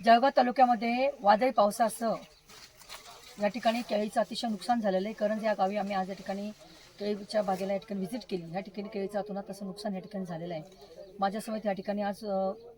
जळगाव तालुक्यामध्ये वादळी पावसासह या ठिकाणी केळीचं अतिशय नुकसान झालेलं आहे. कारण या गावी आम्ही आज या ठिकाणी केळीच्या बागेला या ठिकाणी व्हिजिट केली. या ठिकाणी केळीचं अतोनात असं नुकसान या ठिकाणी झालेलं आहे. माझ्यासमोर या ठिकाणी आज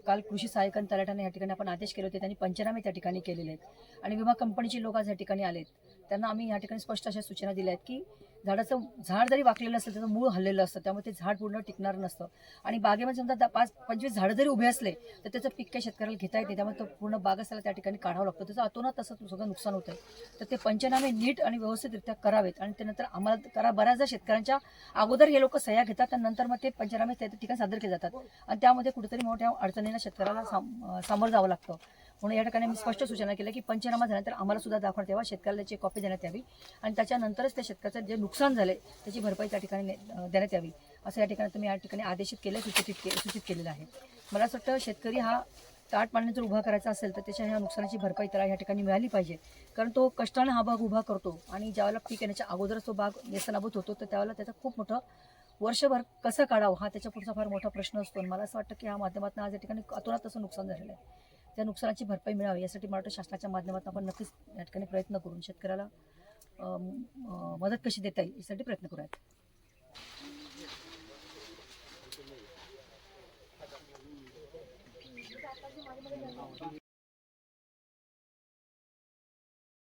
काल कृषी सहाय्यक आणि तलाठ्याने या ठिकाणी आपण आदेश केले होते. त्यांनी पंचनामे त्या ठिकाणी केलेले आहेत. आणि विमा कंपनीचे लोक आज या ठिकाणी आलेत. त्यांना आम्ही या ठिकाणी स्पष्ट अशा सूचना दिल्या आहेत की झाडाचं झाड जरी वाकलेलं असेल त्याचं मूळ हल्लेलं असतं त्यामुळे ते झाड पूर्ण टिकणार नसतं. आणि बागेमध्ये समजा दा- पाच पंचवीस झाडं जरी उभे असले तर त्याचं पीक काही शेतकऱ्याला घेता येते त्यामुळे तो पूर्ण बाग असायला त्या ठिकाणी काढावं लागतं. त्याचं अतोनात तसं सगळं नुकसान होतं तर ते पंचनामे नीट आणि व्यवस्थितरित्या करावेत आणि त्यानंतर आम्हाला करा बऱ्याचदा शेतकऱ्यांच्या अगोदर हे लोक सह्या घेतात आणि नंतर मग ते पंचनामे त्या ठिकाणी सादर केले जातात. आणि त्यामध्ये कुठेतरी मोठ्या अडचणींना शेतकऱ्याला साम- सामोरं जावं लागतं. म्हणून या ठिकाणी मी स्पष्ट सूचना केल्या की पंचनामा झाल्यानंतर आम्हाला सुद्धा दाखवण्यात यावा. शेतकऱ्याला त्याची कॉपी देण्यात यावी आणि त्याच्यानंतरच त्या शेतकऱ्याचं जे नुकसान झालंय त्याची भरपाई त्या ठिकाणी ने- देण्यात यावी. असं या ठिकाणी तुम्ही या ठिकाणी आदेशित केलं सूचित के सूचित केलेलं आहे. मला असं वाटतं शेतकरी हा ताट पाण्याने जर उभा करायचा असेल तर त्याच्या ह्या नुकसानाची भरपाई त्याला या ठिकाणी मिळाली पाहिजे. कारण तो कष्टानं हा भाग उभा करतो आणि ज्यावेळेला पीक येण्याच्या अगोदरच तो भाग व्यसनाभूत होतो तर त्यावेळेला त्याचा खूप मोठं वर्षभर कसं काढावं हा त्याच्या पुढचा फार मोठा प्रश्न असतो. आणि मला असं वाटतं की या माध्यमातून आज या ठिकाणी अतोनात तसं नुकसान झालेलं आहे. त्या नुकसानाची भरपाई मिळावी यासाठी मराठा शासनाच्या माध्यमातून आपण नक्कीच या ठिकाणी प्रयत्न करून शेतकऱ्याला मदत कशी देता येईल यासाठी प्रयत्न करूयात.